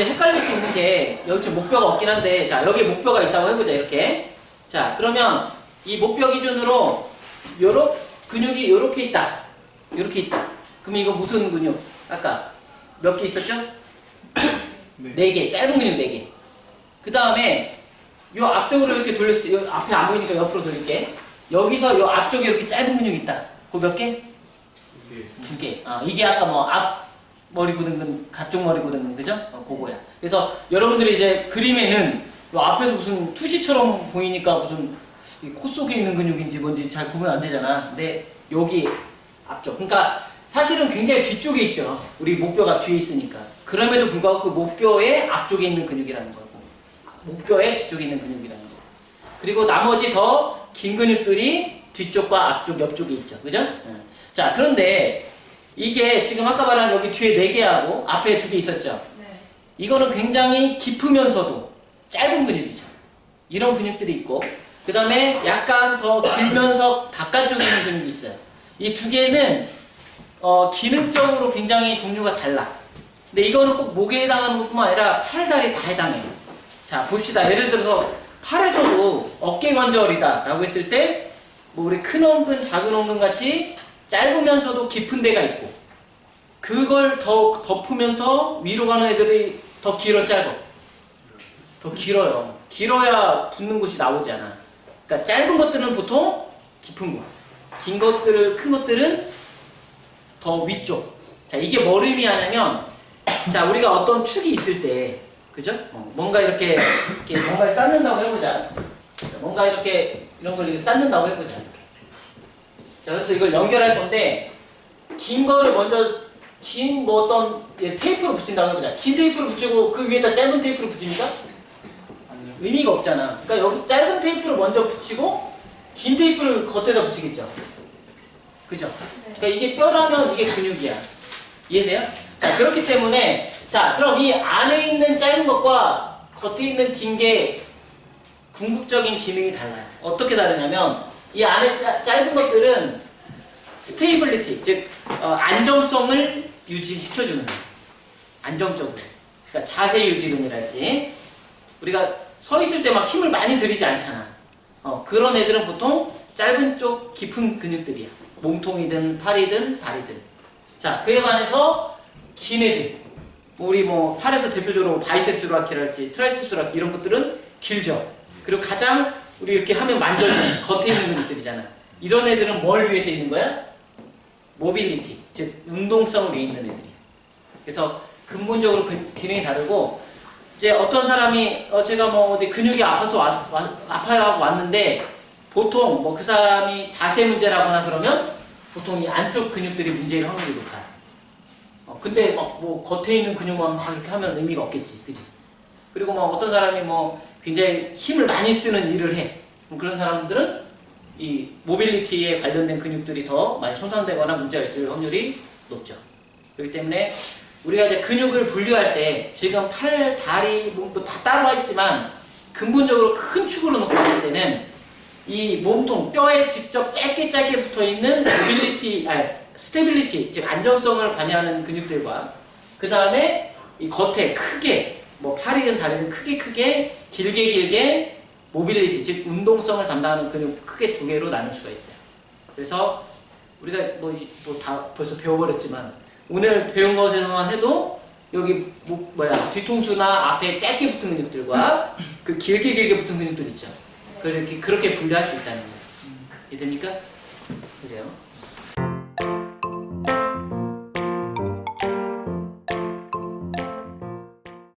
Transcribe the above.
이제 헷갈릴 수 있는 게 여기 지금 목뼈가 없긴 한데 자 여기 목뼈가 있다고 해보자 이렇게 자 그러면 이 목뼈 기준으로 요렇 근육이 요렇게 있다 요렇게 있다 그럼 이거 무슨 근육 아까 몇 개 있었죠? 네. 네개 짧은 근육 네개그 다음에 요 앞쪽으로 이렇게 돌렸을 때 요 앞에 안 보이니까 옆으로 돌릴게 여기서 요 앞쪽에 이렇게 짧은 근육 있다 그 몇 개? 네. 두 개. 아, 이게 아까 뭐 앞 머리 고등근, 가쪽 머리 고등근, 그죠? 어, 그거야. 그래서 여러분들이 이제 그림에는 요 앞에서 무슨 투시처럼 보이니까 무슨 이코 속에 있는 근육인지 뭔지 잘 구분 안 되잖아. 근데 여기 앞쪽. 그러니까 사실은 굉장히 뒤쪽에 있죠. 우리 목뼈가 뒤에 있으니까. 그럼에도 불구하고 그 목뼈의 앞쪽에 있는 근육이라는 거고. 목뼈의 뒤쪽에 있는 근육이라는 거. 그리고 나머지 더 긴 근육들이 뒤쪽과 앞쪽, 옆쪽에 있죠. 그죠? 응. 자, 그런데 이게 지금 아까 말한 여기 뒤에 네 개하고 앞에 두개 있었죠. 네. 이거는 굉장히 깊으면서도 짧은 근육이죠. 이런 근육들이 있고, 그 다음에 약간 더 길면서 바깥쪽에 있는 근육이 있어요. 이 두 개는 어, 기능적으로 굉장히 종류가 달라. 근데 이거는 꼭 목에 해당하는 것뿐만 아니라 팔, 다리 다 해당해요. 자, 봅시다. 예를 들어서 팔에서도 어깨 관절이다 라고 했을 때, 뭐 우리 큰 엉근, 작은 엉근 같이 짧으면서도 깊은 데가 있고, 그걸 더 덮으면서 위로 가는 애들이 더 길어 짧아. 더 길어요. 길어야 붙는 곳이 나오지 않아. 그러니까 짧은 것들은 보통 깊은 곳. 긴 것들, 큰 것들은 더 위쪽. 자, 이게 뭘 의미하냐면, 자, 우리가 어떤 축이 있을 때, 그죠? 어, 뭔가 이렇게, 이렇게 뭔가를 쌓는다고 해보자. 자, 뭔가 이렇게, 이런 걸 쌓는다고 해보자. 자, 그래서 이걸 연결할 건데, 긴 거를 먼저, 긴 뭐 어떤 예, 테이프로 붙인다고 해보자. 긴 테이프로 붙이고 그 위에다 짧은 테이프로 붙입니까? 아니요. 의미가 없잖아. 그러니까 여기 짧은 테이프를 먼저 붙이고 긴 테이프를 겉에다 붙이겠죠. 그죠? 네. 그러니까 이게 뼈라면 이게 근육이야. 이해돼요? 자 그렇기 때문에 자 그럼 이 안에 있는 짧은 것과 겉에 있는 긴 게 궁극적인 기능이 달라요. 어떻게 다르냐면 이 안에 짜- 짧은 것들은 스테이블리티 즉 어, 안정성을 유지시켜주는 거예요. 안정적으로. 그러니까 자세 유지근이랄지 우리가 서 있을 때 막 힘을 많이 들이지 않잖아. 어, 그런 애들은 보통 짧은 쪽 깊은 근육들이야. 몸통이든 팔이든 다리든. 자, 그에 반해서 긴 애들. 우리 뭐 팔에서 대표적으로 바이셉스 브라키랄지 트라이셉스 브라키 이런 것들은 길죠. 그리고 가장 우리 이렇게 하면 만져지는 겉에 있는 근육들이잖아. 이런 애들은 뭘 위해서 있는 거야? 모빌리티, 즉 운동성 위에 있는 애들이야. 그래서 근본적으로 그 기능이 다르고 이제 어떤 사람이 어 제가 뭐 어디 근육이 아파서 왔, 와- 아파요 하고 왔는데 보통 뭐 그 사람이 자세 문제라거나 그러면 보통 이 안쪽 근육들이 문제일 확률이 높아요. 어 근데 막 뭐 겉에 있는 근육만 막 이렇게 하면 의미가 없겠지, 그지? 그리고 뭐 어떤 사람이 뭐 굉장히 힘을 많이 쓰는 일을 해. 그런 사람들은 이 모빌리티에 관련된 근육들이 더 많이 손상되거나 문제가 있을 확률이 높죠. 그렇기 때문에 우리가 이제 근육을 분류할 때 지금 팔, 다리, 몸도 다 따로 있지만 근본적으로 큰 축으로 놓고 봤을 때는 이 몸통, 뼈에 직접 짧게 짧게 붙어 있는 모빌리티, 아니, 스테빌리티, 즉 안정성을 관여하는 근육들과 그 다음에 이 겉에 크게 뭐 팔이든 다리든 크게 크게 길게 길게 모빌리티, 즉 운동성을 담당하는 근육 크게 두 개로 나눌 수가 있어요. 그래서 우리가 뭐 다 벌써 배워버렸지만 오늘 배운 것에서만 해도 여기 목, 뭐야 뒤통수나 앞에 짧게 붙은 근육들과 그 길게 길게 붙은 근육들 있죠. 그렇게 그렇게 분류할 수 있다는 거예요. 이해됩니까? 그래요.